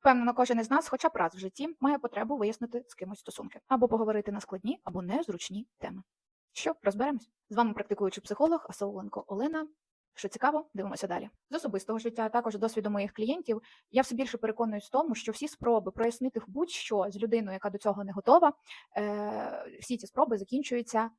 Впевнено, кожен із нас, хоча б раз в житті, має потребу вияснити з кимось стосунки або поговорити на складні, або незручні теми. Що, розберемось? З вами практикуючий психолог Асауленко Олена. Що цікаво, дивимося далі. З особистого життя, а також досвіду моїх клієнтів, я все більше переконуюсь в тому, що всі спроби прояснити будь-що з людиною, яка до цього не готова, е- всі ці спроби закінчуються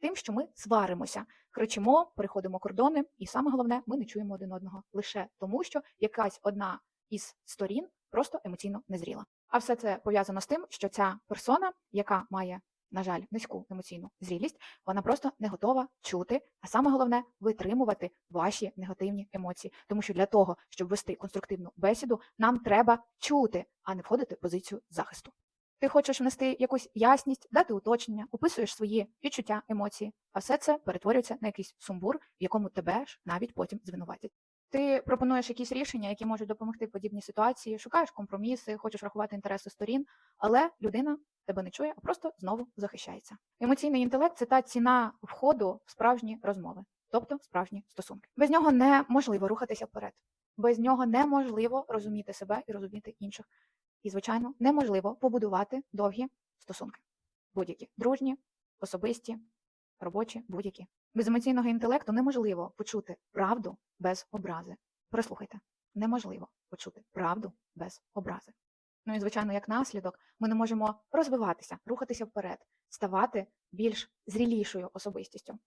тим, що ми сваримося, кричимо, переходимо кордони, і саме головне, ми не чуємо один одного лише тому, що якась одна із сторін просто емоційно незріла. А все це пов'язано з тим, що ця персона, яка має, на жаль, низьку емоційну зрілість, вона просто не готова чути, а саме головне витримувати ваші негативні емоції. Тому що для того, щоб вести конструктивну бесіду, нам треба чути, а не входити в позицію захисту. Ти хочеш внести якусь ясність, дати уточнення, описуєш свої відчуття, емоції, а все це перетворюється на якийсь сумбур, в якому тебе ж навіть потім звинуватять. Ти пропонуєш якісь рішення, які можуть допомогти в подібній ситуації, шукаєш компроміси, хочеш врахувати інтереси сторін, але людина тебе не чує, а просто знову захищається. Емоційний інтелект це та ціна входу в справжні розмови, тобто справжні стосунки. Без нього неможливо рухатися вперед, без нього неможливо розуміти себе і розуміти інших. І, звичайно, неможливо побудувати довгі стосунки, будь-які дружні, особисті, робочі, будь-які. Без емоційного інтелекту неможливо почути правду без образи. Прослухайте, неможливо почути правду без образи. Ну і, звичайно, як наслідок, ми не можемо розвиватися, рухатися вперед, ставати більш зрілішою особистістю.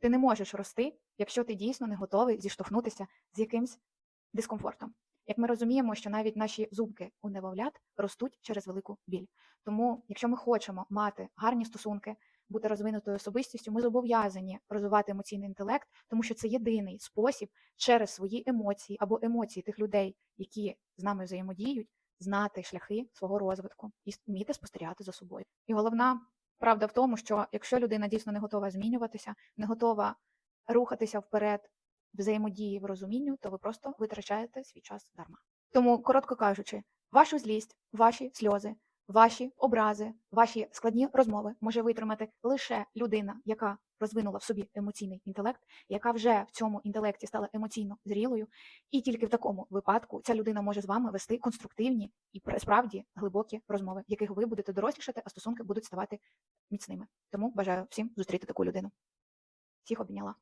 Ти не можеш рости, якщо ти дійсно не готовий зіштовхнутися з якимсь дискомфортом. Як ми розуміємо, що навіть наші зубки у невовлят ростуть через велику біль. Тому, якщо ми хочемо мати гарні стосунки, бути розвинутою особистістю, ми зобов'язані розвивати емоційний інтелект, тому що це єдиний спосіб через свої емоції або емоції тих людей, які з нами взаємодіють, знати шляхи свого розвитку і вміти спостерігати за собою. І головна правда в тому, що якщо людина дійсно не готова змінюватися, не готова рухатися вперед, взаємодії в розумінню, то ви просто витрачаєте свій час дарма. Тому, коротко кажучи, вашу злість, ваші сльози, ваші образи, ваші складні розмови може витримати лише людина, яка розвинула в собі емоційний інтелект, яка вже в цьому інтелекті стала емоційно зрілою, і тільки в такому випадку ця людина може з вами вести конструктивні і справді глибокі розмови, в яких ви будете дорослішати, а стосунки будуть ставати міцними. Тому бажаю всім зустріти таку людину. Всіх обійняла.